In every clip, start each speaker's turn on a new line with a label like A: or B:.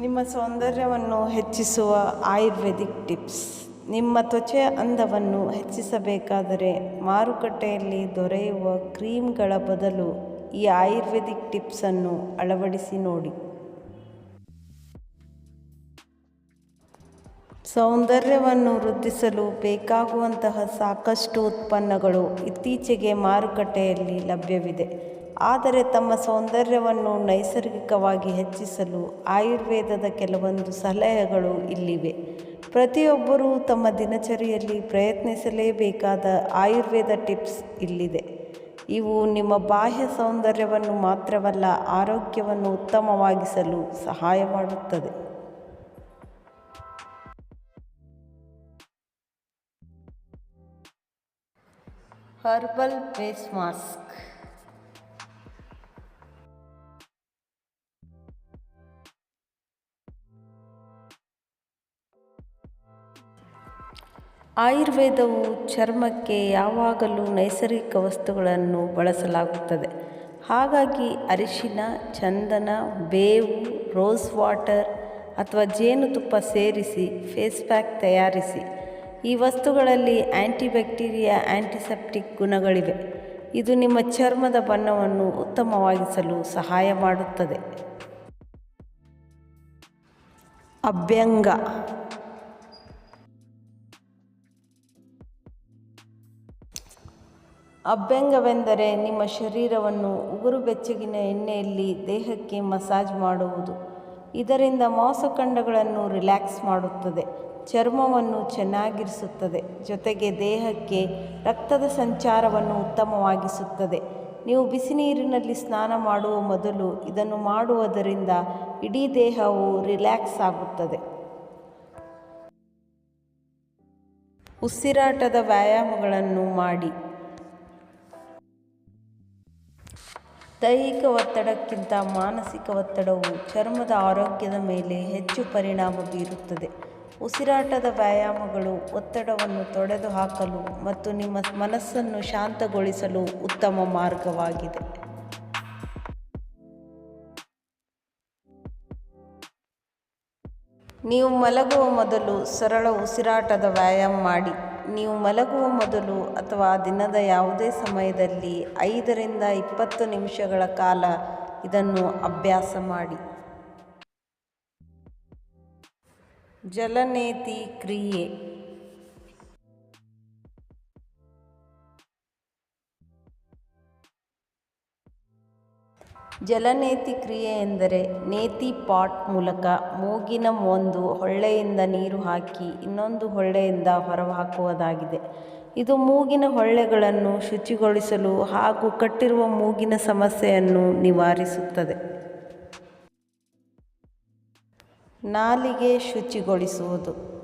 A: ನಿಮ್ಮ ಸೌಂದರ್ಯವನ್ನು ಹೆಚ್ಚಿಸುವ ಆಯುರ್ವೇದಿಕ್ ಟಿಪ್ಸ್. ನಿಮ್ಮ ತ್ವಚೆಯ ಅಂದವನ್ನು ಹೆಚ್ಚಿಸಬೇಕಾದರೆ ಮಾರುಕಟ್ಟೆಯಲ್ಲಿ ದೊರೆಯುವ ಕ್ರೀಮ್ಗಳ ಬದಲು ಈ ಆಯುರ್ವೇದಿಕ್ ಟಿಪ್ಸನ್ನು ಅಳವಡಿಸಿ ನೋಡಿ. ಸೌಂದರ್ಯವನ್ನು ವೃದ್ಧಿಸಲು ಬೇಕಾಗುವಂತಹ ಸಾಕಷ್ಟು ಉತ್ಪನ್ನಗಳು ಇತ್ತೀಚೆಗೆ ಮಾರುಕಟ್ಟೆಯಲ್ಲಿ ಲಭ್ಯವಿದೆ. ಆದರೆ ತಮ್ಮ ಸೌಂದರ್ಯವನ್ನು ನೈಸರ್ಗಿಕವಾಗಿ ಹೆಚ್ಚಿಸಲು ಆಯುರ್ವೇದದ ಕೆಲವೊಂದು ಸಲಹೆಗಳು ಇಲ್ಲಿವೆ. ಪ್ರತಿಯೊಬ್ಬರೂ ತಮ್ಮ ದಿನಚರಿಯಲ್ಲಿ ಪ್ರಯತ್ನಿಸಲೇಬೇಕಾದ ಆಯುರ್ವೇದ ಟಿಪ್ಸ್ ಇಲ್ಲಿದೆ. ಇವು ನಿಮ್ಮ ಬಾಹ್ಯ ಸೌಂದರ್ಯವನ್ನು ಮಾತ್ರವಲ್ಲ, ಆರೋಗ್ಯವನ್ನು ಉತ್ತಮವಾಗಿಸಲು ಸಹಾಯ ಮಾಡುತ್ತದೆ. ಹರ್ಬಲ್ ಫೇಸ್ ಮಾಸ್ಕ್ ಆಯುರ್ವೇದವು ಚರ್ಮಕ್ಕೆ ಯಾವಾಗಲೂ ನೈಸರ್ಗಿಕ ವಸ್ತುಗಳನ್ನು ಬಳಸಲಾಗುತ್ತದೆ. ಹಾಗಾಗಿ ಅರಿಶಿನ, ಚಂದನ, ಬೇವು, ರೋಸ್ ವಾಟರ್ ಅಥವಾ ಜೇನುತುಪ್ಪ ಸೇರಿಸಿ, ಫೇಸ್ ಪ್ಯಾಕ್ ತಯಾರಿಸಿ. ಈ ವಸ್ತುಗಳಲ್ಲಿ ಆ್ಯಂಟಿಬ್ಯಾಕ್ಟೀರಿಯಾ ಆ್ಯಂಟಿಸೆಪ್ಟಿಕ್ ಗುಣಗಳಿವೆ. ಇದು ನಿಮ್ಮ ಚರ್ಮದ ಬಣ್ಣವನ್ನು ಉತ್ತಮವಾಗಿಸಲು ಸಹಾಯ ಮಾಡುತ್ತದೆ. ಅಭ್ಯಂಗ. ಅಭ್ಯಂಗವೆಂದರೆ ನಿಮ್ಮ ಶರೀರವನ್ನು ಉಗುರು ಬೆಚ್ಚಗಿನ ಎಣ್ಣೆಯಲ್ಲಿ ದೇಹಕ್ಕೆ ಮಸಾಜ್ ಮಾಡುವುದು. ಇದರಿಂದ ಮಾಂಸಖಂಡಗಳನ್ನು ರಿಲ್ಯಾಕ್ಸ್ ಮಾಡುತ್ತದೆ. ಚರ್ಮವನ್ನು ಚೆನ್ನಾಗಿರಿಸುತ್ತದೆ. ಜೊತೆಗೆ ದೇಹಕ್ಕೆ ರಕ್ತದ ಸಂಚಾರವನ್ನು ಉತ್ತಮವಾಗಿಸುತ್ತದೆ. ನೀವು ಬಿಸಿ ನೀರಿನಲ್ಲಿ ಸ್ನಾನ ಮಾಡುವ ಮೊದಲು ಇದನ್ನು ಮಾಡುವುದರಿಂದ ಇಡೀ ದೇಹವು ರಿಲ್ಯಾಕ್ಸ್ ಆಗುತ್ತದೆ. ಉಸಿರಾಟದ ವ್ಯಾಯಾಮಗಳನ್ನು ಮಾಡಿ. ದೈಹಿಕ ಒತ್ತಡಕ್ಕಿಂತ ಮಾನಸಿಕ ಒತ್ತಡವು ಚರ್ಮದ ಆರೋಗ್ಯದ ಮೇಲೆ ಹೆಚ್ಚು ಪರಿಣಾಮ ಬೀರುತ್ತದೆ. ಉಸಿರಾಟದ ವ್ಯಾಯಾಮಗಳು ಒತ್ತಡವನ್ನು ತೊಡೆದುಹಾಕಲು ಮತ್ತು ನಿಮ್ಮ ಮನಸ್ಸನ್ನು ಶಾಂತಗೊಳಿಸಲು ಉತ್ತಮ ಮಾರ್ಗವಾಗಿದೆ. ನೀವು ಮಲಗುವ ಮೊದಲು ಸರಳ ಉಸಿರಾಟದ ವ್ಯಾಯಾಮ ಮಾಡಿ. ನೀವು ಮಲಗುವ ಮೊದಲು ಅಥವಾ ದಿನದ ಯಾವುದೇ ಸಮಯದಲ್ಲಿ ಐದರಿಂದ ಇಪ್ಪತ್ತು ನಿಮಿಷಗಳ ಕಾಲ ಇದನ್ನು ಅಭ್ಯಾಸ ಮಾಡಿ. ಜಲನೇತಿ ಕ್ರಿಯೆ. ಜಲನೇತಿ ಕ್ರಿಯೆ ಎಂದರೆ ನೇತಿ ಪಾಟ್ ಮೂಲಕ ಮೂಗಿನ ಒಂದು ಹೊಳ್ಳೆಯಿಂದ ನೀರು ಹಾಕಿ ಇನ್ನೊಂದು ಹೊಳ್ಳೆಯಿಂದ ಹೊರಹಾಕುವುದಾಗಿದೆ. ಇದು ಮೂಗಿನ ಹೊಳ್ಳೆಗಳನ್ನು ಶುಚಿಗೊಳಿಸಲು ಹಾಗೂ ಕಟ್ಟಿರುವ ಮೂಗಿನ ಸಮಸ್ಯೆಯನ್ನು ನಿವಾರಿಸುತ್ತದೆ. ನಾಲಿಗೆ ಶುಚಿಗೊಳಿಸುವುದು.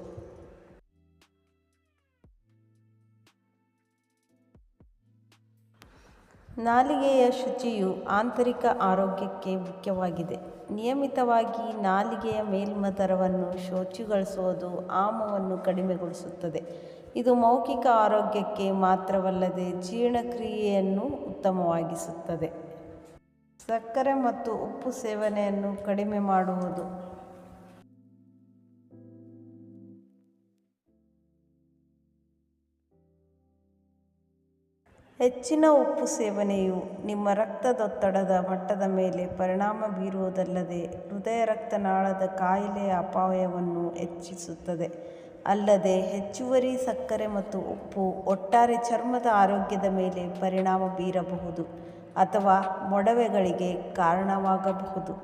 A: ನಾಲಿಗೆಯ ಶುಚಿಯು ಆಂತರಿಕ ಆರೋಗ್ಯಕ್ಕೆ ಮುಖ್ಯವಾಗಿದೆ. ನಿಯಮಿತವಾಗಿ ನಾಲಿಗೆಯ ಮೇಲ್ಮದರವನ್ನು ಶೋಚಿಗೊಳಿಸುವುದು ಆಮವನ್ನು ಕಡಿಮೆಗೊಳಿಸುತ್ತದೆ. ಇದು ಮೌಖಿಕ ಆರೋಗ್ಯಕ್ಕೆ ಮಾತ್ರವಲ್ಲದೆ ಜೀರ್ಣಕ್ರಿಯೆಯನ್ನು ಉತ್ತಮವಾಗಿಸುತ್ತದೆ. ಸಕ್ಕರೆ ಮತ್ತು ಉಪ್ಪು ಸೇವನೆಯನ್ನು ಕಡಿಮೆ ಮಾಡುವುದು ಹೆಚ್ಚಿನ ಉಪ್ಪು ಸೇವನೆಯು ನಿಮ್ಮ ರಕ್ತದೊತ್ತಡದ ಮಟ್ಟದ ಮೇಲೆ ಪರಿಣಾಮ ಬೀರುವುದಲ್ಲದೆ ಹೃದಯ ರಕ್ತನಾಳದ ಕಾಯಿಲೆಯ ಅಪಾಯವನ್ನು ಹೆಚ್ಚಿಸುತ್ತದೆ. ಅಲ್ಲದೆ ಹೆಚ್ಚುವರಿ ಸಕ್ಕರೆ ಮತ್ತು ಉಪ್ಪು ಒಟ್ಟಾರೆ ಚರ್ಮದ ಆರೋಗ್ಯದ ಮೇಲೆ ಪರಿಣಾಮ ಬೀರಬಹುದು ಅಥವಾ ಮೊಡವೆಗಳಿಗೆ ಕಾರಣವಾಗಬಹುದು.